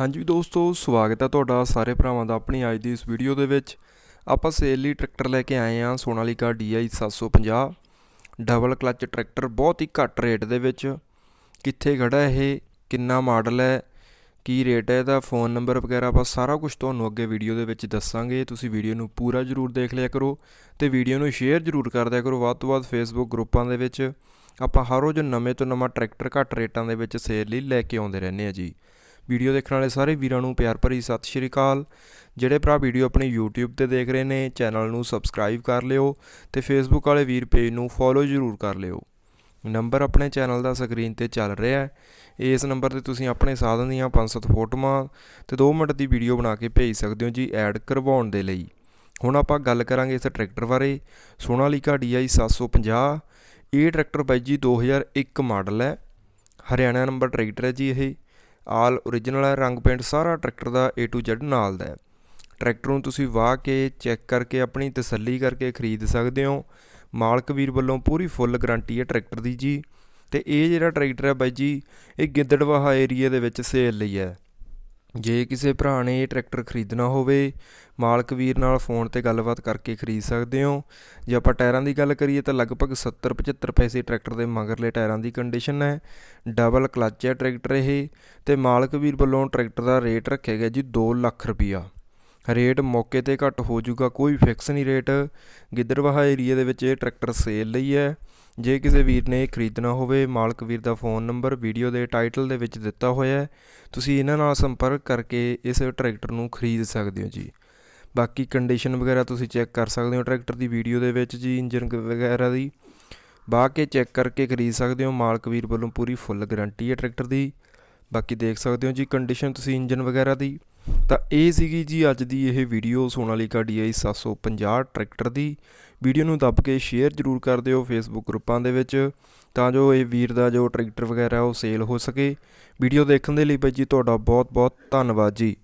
ਹਾਂਜੀ ਦੋਸਤੋ, ਸਵਾਗਤ ਹੈ ਤੁਹਾਡਾ ਸਾਰੇ ਭਰਾਵਾਂ ਦਾ ਆਪਣੀ ਅੱਜ ਦੀ ਇਸ ਵੀਡੀਓ ਦੇ ਵਿੱਚ। ਆਪਾਂ ਸੇਲ ਲਈ ਟਰੈਕਟਰ ਲੈ ਕੇ ਆਏ ਹਾਂ Sonalika DI 750 double clutch tractor, ਬਹੁਤ ਹੀ ਘੱਟ ਰੇਟ ਦੇ ਵਿੱਚ। ਕਿੱਥੇ ਖੜਾ ਇਹ? ਕਿੰਨਾ ਮਾਡਲ ਹੈ? ਕੀ ਰੇਟ ਹੈ ਇਹਦਾ? ਫੋਨ ਨੰਬਰ ਵਗੈਰਾ ਆਪਾਂ ਸਾਰਾ ਕੁਝ ਤੁਹਾਨੂੰ ਅੱਗੇ ਵੀਡੀਓ ਦੇ ਵਿੱਚ ਦੱਸਾਂਗੇ। ਤੁਸੀਂ ਵੀਡੀਓ ਨੂੰ ਪੂਰਾ ਜ਼ਰੂਰ ਦੇਖ ਲਿਆ ਕਰੋ ਤੇ ਵੀਡੀਓ ਨੂੰ ਸ਼ੇਅਰ ਜ਼ਰੂਰ ਕਰ ਦਿਆ ਕਰੋ। ਵੱਧ ਤੋਂ ਵੱਧ ਫੇਸਬੁੱਕ ਗਰੁੱਪਾਂ ਦੇ ਵਿੱਚ ਆਪਾਂ ਹਰ ਰੋਜ਼ ਨਵੇਂ ਤੋਂ ਨਵਾਂ ਟਰੈਕਟਰ ਘੱਟ ਰੇਟਾਂ ਦੇ ਵਿੱਚ ਸੇਲ ਲਈ ਲੈ ਕੇ ਆਉਂਦੇ ਰਹਿੰਦੇ ਆ ਜੀ। ਵੀਡੀਓ ਦੇਖਣ ਵਾਲੇ ਸਾਰੇ ਵੀਰਾਂ ਨੂੰ ਪਿਆਰ ਭਰੀ ਸਤਿ ਸ਼੍ਰੀ ਅਕਾਲ। ਜਿਹੜੇ ਭਰਾ ਵੀਡੀਓ ਆਪਣੀ YouTube ਤੇ ਦੇਖ ਰਹੇ ਨੇ, ਚੈਨਲ ਨੂੰ ਸਬਸਕ੍ਰਾਈਬ ਕਰ ਲਿਓ ਤੇ Facebook ਵਾਲੇ ਵੀਰ ਪੇਜ ਨੂੰ ਫੋਲੋ ਜ਼ਰੂਰ ਕਰ ਲਿਓ। ਨੰਬਰ ਆਪਣੇ ਚੈਨਲ ਦਾ ਸਕਰੀਨ ਤੇ ਚੱਲ ਰਿਹਾ ਹੈ। ਇਸ ਨੰਬਰ ਤੇ ਤੁਸੀਂ ਆਪਣੇ ਸਾਧਨ ਦੀਆਂ 5-7 ਫੋਟੋਆਂ ਤੇ 2 ਮਿੰਟ ਦੀ ਵੀਡੀਓ ਬਣਾ ਕੇ ਭੇਜ ਸਕਦੇ ਹੋ ਜੀ ਐਡ ਕਰਵਾਉਣ ਦੇ ਲਈ। ਹੁਣ ਆਪਾਂ ਗੱਲ ਕਰਾਂਗੇ ਇਸ ਟਰੈਕਟਰ ਬਾਰੇ। ਸੋਨਾਲੀਕਾ DI 750 ਇਹ ਟਰੈਕਟਰ ਬਾਈ ਜੀ 2001 ਮਾਡਲ ਹੈ। ਹਰਿਆਣਾ ਨੰਬਰ ਟਰੈਕਟਰ ਹੈ ਜੀ ਇਹ। ਆਲ ਓਰੀਜਨਲ ਹੈ, ਰੰਗ ਪੇਂਟ ਸਾਰਾ ਟਰੈਕਟਰ ਦਾ A to Z ਨਾਲ ਦਾ ਹੈ। ਟਰੈਕਟਰ ਨੂੰ ਤੁਸੀਂ ਵਾਹ ਕੇ ਚੈੱਕ ਕਰਕੇ ਆਪਣੀ ਤਸੱਲੀ ਕਰਕੇ ਖਰੀਦ ਸਕਦੇ ਹੋ। ਮਾਲਕ ਵੀਰ ਵੱਲੋਂ ਪੂਰੀ ਫੁੱਲ ਗਾਰੰਟੀ ਹੈ ਟਰੈਕਟਰ ਦੀ ਜੀ। ਤੇ ਇਹ ਜਿਹੜਾ ਟਰੈਕਟਰ ਹੈ ਬਾਈ ਜੀ, ਇਹ ਗਿੱਦੜਵਾਹਾ ਏਰੀਆ ਦੇ ਵਿੱਚ ਸੇਲ ਲਈ ਹੈ। ਜੇ ਕਿਸੇ ਭਰਾ ਨੇ ਇਹ ਟਰੈਕਟਰ ਖਰੀਦਣਾ ਹੋਵੇ, ਮਾਲਕ ਵੀਰ ਨਾਲ ਫੋਨ ਤੇ ਗੱਲਬਾਤ ਕਰਕੇ ਖਰੀਦ ਸਕਦੇ ਹੋ। ਜੇ ਆਪਾਂ ਟਾਇਰਾਂ ਦੀ ਗੱਲ ਕਰੀਏ ਤਾਂ ਲਗਭਗ 70 75 ਪੈਸੇ ਟਰੈਕਟਰ ਦੇ ਮਗਰਲੇ ਟਾਇਰਾਂ ਦੀ ਕੰਡੀਸ਼ਨ ਹੈ। ਡਬਲ ਕਲੱਚ ਹੈ ਟਰੈਕਟਰ ਇਹ ਤੇ ਮਾਲਕ ਵੀਰ ਵੱਲੋਂ ਟਰੈਕਟਰ ਦਾ ਰੇਟ ਰੱਖਿਆ ਗਿਆ ਜੀ 2 ਲੱਖ ਰੁਪਈਆ। ਰੇਟ ਮੌਕੇ ਤੇ ਘੱਟ ਹੋ ਜਾਊਗਾ, ਕੋਈ ਫਿਕਸ ਨਹੀਂ ਰੇਟ। ਗਿੱਦੜਵਾਹਾ ਏਰੀਆ ਦੇ ਵਿੱਚ ਇਹ ਟਰੈਕਟਰ ਸੇਲ ਲਈ ਹੈ। ਜੇ ਕਿਸੇ ਵੀਰ ਨੇ ਇਹ ਖਰੀਦਣਾ ਹੋਵੇ, ਮਾਲਕ ਵੀਰ ਦਾ ਫੋਨ ਨੰਬਰ, ਵੀਡੀਓ ਦੇ ਟਾਈਟਲ ਦੇ ਵਿੱਚ ਦਿੱਤਾ ਹੋਇਆ ਹੈ। ਤੁਸੀਂ ਇਹਨਾਂ ਨਾਲ ਸੰਪਰਕ ਕਰਕੇ ਇਸ ਟਰੈਕਟਰ ਨੂੰ ਖਰੀਦ ਸਕਦੇ ਹੋ ਜੀ। ਬਾਕੀ ਕੰਡੀਸ਼ਨ ਵਗੈਰਾ ਤੁਸੀਂ ਚੈੱਕ ਕਰ ਸਕਦੇ ਹੋ ਟਰੈਕਟਰ ਦੀ ਵੀਡੀਓ ਦੇ ਵਿੱਚ ਜੀ ਇੰਜਨ ਵਗੈਰਾ ਦੀ। ਬਾਹ ਕੇ ਚੈੱਕ ਕਰਕੇ ਖਰੀਦ ਸਕਦੇ ਹੋ। ਮਾਲਕ ਵੀਰ ਵੱਲੋਂ ਪੂਰੀ ਫੁੱਲ ਗਾਰੰਟੀ ਹੈ ਟਰੈਕਟਰ ਦੀ। ਬਾਕੀ ਦੇਖ ਸਕਦੇ ਹੋ ਜੀ ਕੰਡੀਸ਼ਨ ਤੁਸੀਂ ਇੰਜਨ ਵਗੈਰਾ ਦੀ। ਤਾਂ ਇਹ ਸੀਗੀ ਜੀ ਅੱਜ ਦੀ ਇਹ ਵੀਡੀਓ ਸੋਨਾਲੀਕਾ DI 750 ਟਰੈਕਟਰ ਦੀ। ਵੀਡੀਓ ਨੂੰ ਦੱਬ ਕੇ ਸ਼ੇਅਰ ਜ਼ਰੂਰ ਕਰ ਦਿਓ ਫੇਸਬੁੱਕ ਗਰੁੱਪਾਂ ਦੇ ਵਿੱਚ, ਤਾਂ ਜੋ ਇਹ ਵੀਰ ਦਾ ਜੋ ਟਰੈਕਟਰ ਵਗੈਰਾ ਉਹ ਸੇਲ ਹੋ ਸਕੇ। ਵੀਡੀਓ ਦੇਖਣ ਦੇ ਲਈ ਬਾਈ ਜੀ ਤੁਹਾਡਾ ਬਹੁਤ ਬਹੁਤ ਧੰਨਵਾਦ ਜੀ।